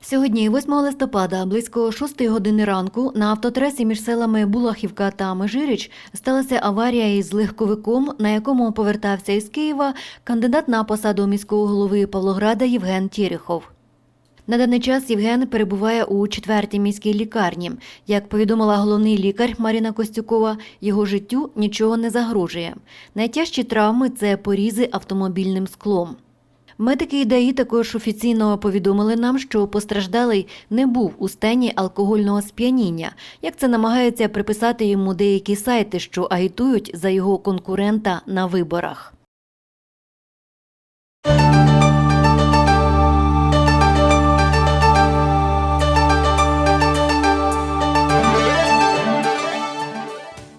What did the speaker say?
Сьогодні, 8 листопада, близько 6 години ранку, на автотрасі між селами Булахівка та Межиріч сталася аварія із легковиком, на якому повертався із Києва кандидат на посаду міського голови Павлограда Євген Тєріхов. На даний час Євген перебуває у четвертій міській лікарні. Як повідомила головний лікар Маріна Костюкова, його життю нічого не загрожує. Найтяжчі травми це порізи автомобільним склом. Медики ІДАІ також офіційно повідомили нам, що постраждалий не був у стані алкогольного сп'яніння, як це намагаються приписати йому деякі сайти, що агітують за його конкурента на виборах.